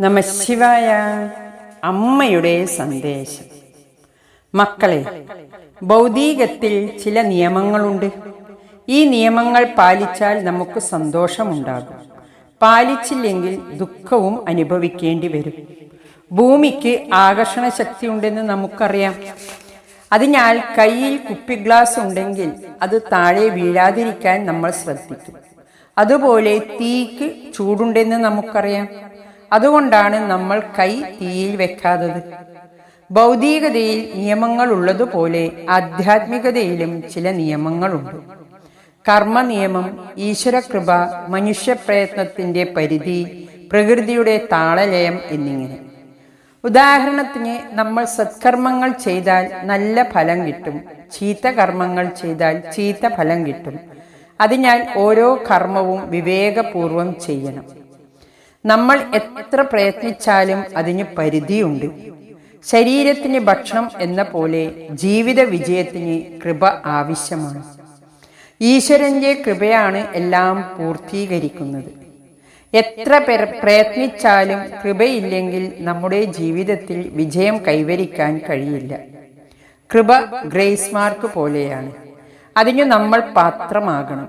നമശിവായ അമ്മയുടെ സന്ദേശം. മക്കളെ ഭൗതികത്തിൽ ചില നിയമങ്ങളുണ്ട്. ഈ നിയമങ്ങൾ പാലിച്ചാൽ നമുക്ക് സന്തോഷമുണ്ടാകും. പാലിച്ചില്ലെങ്കിൽ ദുഃഖവും അനുഭവിക്കേണ്ടി വരും. ഭൂമിക്ക് ആകർഷണ ശക്തി ഉണ്ടെന്ന് നമുക്കറിയാം. അതിനാൽ കയ്യിൽ കുപ്പി ഗ്ലാസ് ഉണ്ടെങ്കിൽ അത് താഴെ വീഴാതിരിക്കാൻ നമ്മൾ ശ്രദ്ധിക്കും. അതുപോലെ തീക്ക് ചൂടുണ്ടെന്ന് നമുക്കറിയാം. അതുകൊണ്ടാണ് നമ്മൾ കൈ തീയിൽ വെക്കാത്തത്. ഭൗതികതയിൽ നിയമങ്ങൾ ഉള്ളതുപോലെ ആധ്യാത്മികതയിലും ചില നിയമങ്ങളുണ്ട്. കർമ്മ നിയമം ഈശ്വരകൃപ മനുഷ്യപ്രയത്നത്തിന്റെ പരിധി പ്രകൃതിയുടെ താളലയം എന്നിങ്ങനെ. ഉദാഹരണത്തിന് നമ്മൾ സത്കർമ്മങ്ങൾ ചെയ്താൽ നല്ല ഫലം കിട്ടും. ചീത്ത കർമ്മങ്ങൾ ചെയ്താൽ ചീത്ത ഫലം കിട്ടും. അതിനാൽ ഓരോ കർമ്മവും വിവേകപൂർവം ചെയ്യണം. നമ്മൾ എത്ര പ്രയത്നിച്ചാലും അതിന് പരിധിയുണ്ട്. ശരീരത്തിന് ഭക്ഷണം എന്ന പോലെ ജീവിത വിജയത്തിന് കൃപ ആവശ്യമാണ്. ഈശ്വരന്റെ കൃപയാണ് എല്ലാം പൂർത്തീകരിക്കുന്നത്. എത്ര പെര- പ്രയത്നിച്ചാലും കൃപയില്ലെങ്കിൽ നമ്മുടെ ജീവിതത്തിൽ വിജയം കൈവരിക്കാൻ കഴിയില്ല. കൃപ ഗ്രേസ് മാർക്ക് പോലെയാണ്. അതിനു നമ്മൾ പാത്രമാകണം.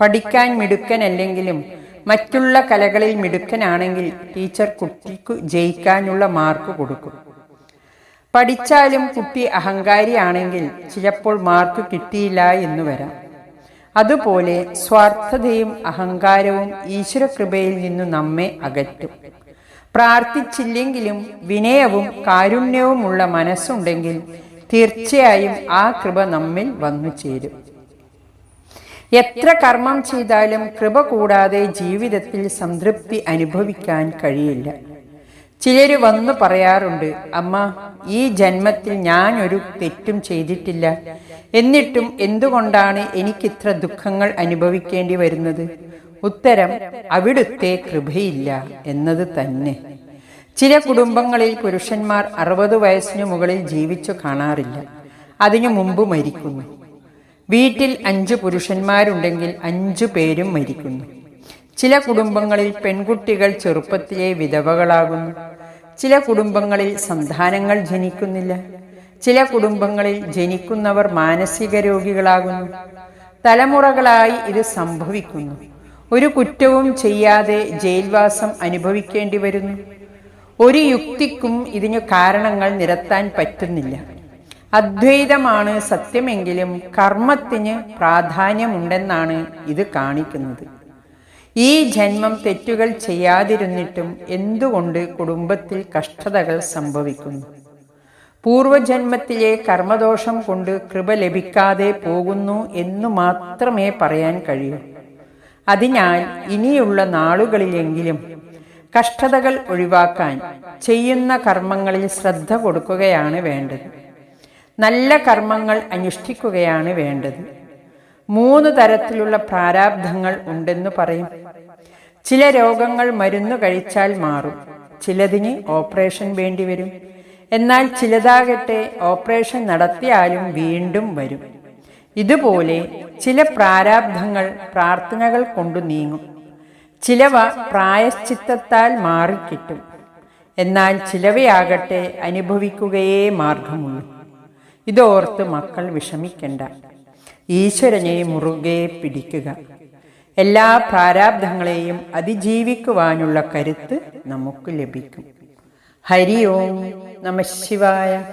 പഠിക്കാൻ മിടുക്കനല്ലെങ്കിലും മറ്റുള്ള കലകളിൽ മിടുക്കനാണെങ്കിൽ ടീച്ചർ കുട്ടിക്ക് ജയിക്കാനുള്ള മാർക്ക് കൊടുക്കും. പഠിച്ചാലും കുട്ടി അഹങ്കാരിയാണെങ്കിൽ ചിലപ്പോൾ മാർക്ക് കിട്ടിയില്ല എന്ന് വരാം. അതുപോലെ സ്വാർത്ഥതയും അഹങ്കാരവും ഈശ്വരകൃപയിൽ നിന്നു നമ്മെ അകറ്റും. പ്രാർത്ഥിച്ചില്ലെങ്കിലും വിനയവും കാരുണ്യവുമുള്ള മനസ്സുണ്ടെങ്കിൽ തീർച്ചയായും ആ കൃപ നമ്മിൽ വന്നു ചേരും എത്ര കർമ്മം ചെയ്താലും കൃപ കൂടാതെ ജീവിതത്തിൽ സംതൃപ്തി അനുഭവിക്കാൻ കഴിയില്ല. ചിലർ വന്നു പറയാറുണ്ട് അമ്മ ഈ ജന്മത്തിൽ ഞാൻ ഒരു തെറ്റും ചെയ്തിട്ടില്ല. എന്നിട്ടും എന്തുകൊണ്ടാണ് എനിക്കിത്ര ദുഃഖങ്ങൾ അനുഭവിക്കേണ്ടി വരുന്നത്? ഉത്തരം അവിടുത്തെ കൃപയില്ല എന്നത് തന്നെ. ചില കുടുംബങ്ങളിൽ പുരുഷന്മാർ അറുപത് വയസ്സിനു മുകളിൽ ജീവിച്ചു കാണാറില്ല. അതിനു മുമ്പ് മരിക്കുന്നു. വീട്ടിൽ അഞ്ച് പുരുഷന്മാരുണ്ടെങ്കിൽ അഞ്ചു പേരും മരിക്കുന്നു. ചില കുടുംബങ്ങളിൽ പെൺകുട്ടികൾ ചെറുപ്പത്തിലെ വിധവകളാകുന്നു. ചില കുടുംബങ്ങളിൽ സന്താനങ്ങൾ ജനിക്കുന്നില്ല. ചില കുടുംബങ്ങളിൽ ജനിക്കുന്നവർ മാനസിക രോഗികളാകുന്നു. തലമുറകളായി ഇത് സംഭവിക്കുന്നു. ഒരു കുറ്റവും ചെയ്യാതെ ജയിൽവാസം അനുഭവിക്കേണ്ടി വരുന്നു. ഒരു യുക്തിക്കും ഇതിന് കാരണങ്ങൾ നിരത്താൻ പറ്റുന്നില്ല. അദ്വൈതമാണ് സത്യമെങ്കിലും കർമ്മത്തിന് പ്രാധാന്യമുണ്ടെന്നാണ് ഇത് കാണിക്കുന്നത്. ഈ ജന്മം തെറ്റുകൾ ചെയ്യാതിരുന്നിട്ടും എന്തുകൊണ്ട് കുടുംബത്തിൽ കഷ്ടതകൾ സംഭവിക്കുന്നു? പൂർവജന്മത്തിലെ കർമ്മദോഷം കൊണ്ട് കൃപ ലഭിക്കാതെ പോകുന്നു എന്ന് മാത്രമേ പറയാൻ കഴിയൂ. അതിനാൽ ഇനിയുള്ള നാളുകളിലെങ്കിലും കഷ്ടതകൾ ഒഴിവാക്കാൻ ചെയ്യുന്ന കർമ്മങ്ങളിൽ ശ്രദ്ധ കൊടുക്കുകയാണ് വേണ്ടത്. നല്ല കർമ്മങ്ങൾ അനുഷ്ഠിക്കുകയാണ് വേണ്ടത്. മൂന്ന് തരത്തിലുള്ള പ്രാരാബ്ധങ്ങൾ ഉണ്ടെന്ന് പറയും. ചില രോഗങ്ങൾ മരുന്ന് കഴിച്ചാൽ മാറും. ചിലതിന് ഓപ്പറേഷൻ വേണ്ടിവരും എന്നാൽ ചിലതാകട്ടെ ഓപ്പറേഷൻ നടത്തിയാലും വീണ്ടും വരും. ഇതുപോലെ ചില പ്രാരാബ്ധങ്ങൾ പ്രാർത്ഥനകൾ കൊണ്ടു നീങ്ങും. ചിലവ പ്രായശ്ചിത്തത്താൽ മാറിക്കിട്ടും. എന്നാൽ ചിലവയാകട്ടെ അനുഭവിക്കുകയേ മാർഗമുള്ളൂ. ഇതോർത്ത് മക്കൾ വിഷമിക്കണ്ട. ഈശ്വരനെ മുറുകെ പിടിക്കുക. എല്ലാ പ്രാരാബ്ധങ്ങളെയും അതിജീവിക്കുവാനുള്ള കരുത്ത് നമുക്ക് ലഭിക്കും. ഹരി ഓം നമ ശിവായ.